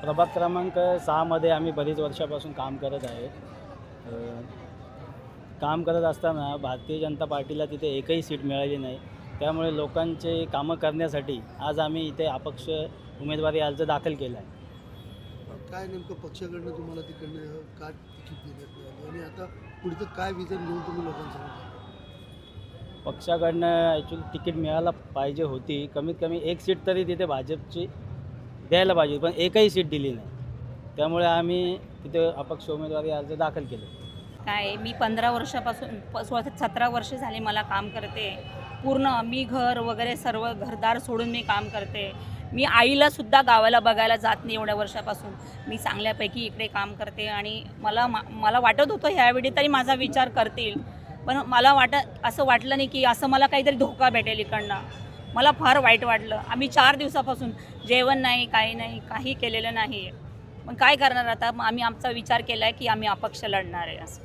प्रभाग क्रमांक सहामध्ये आम्ही बरीच वर्षापासून काम करत आहे. काम करत असताना भारतीय जनता पार्टीला तिथे एकही सीट मिळाली नाही. त्यामुळे लोकांचे कामं करण्यासाठी आज आम्ही इथे अपक्ष उमेदवारी अर्ज दाखल केला आहे. काय नेमकं पक्षाकडनं तुम्हाला तिकडनं का तिकीट देण्यात मिळाली? आणि आता पुढचं काय विजन घेऊन तुम्ही लोकांसमोर? पक्षाकडनं ॲक्च्युली तिकीट मिळायला पाहिजे होती. कमीत कमी एक सीट तरी तिथे भाजपची द्यायला पाहिजे पण एकही सीट दिली नाही. त्यामुळे आम्ही तिथे अपक्ष उमेदवारी अर्ज दाखल केले. काय मी पंधरा वर्षापासून प- सतरा वर्ष झाली मला काम करते. पूर्ण मी घर वगैरे सर्व घरदार सोडून मी काम करते. मी आईला सुद्धा गावाला बघायला जात नाही एवढ्या वर्षापासून. मी चांगल्यापैकी इकडे काम करते आणि मला मा- मला वाटत होतं ह्यावेळी तरी माझा विचार करतील. पण मला वाटत असं वाटलं नाही की असं मला काहीतरी धोका भेटेल इकडनं. मला फार वाईट वाटलं. आम्ही चार दिवसापासून जेवण नाही काही नाही काही केलेलं नाही पण काय करणार आता? मग आम्ही आमचा विचार केला आहे की आम्ही अपक्ष लढणार आहे असं.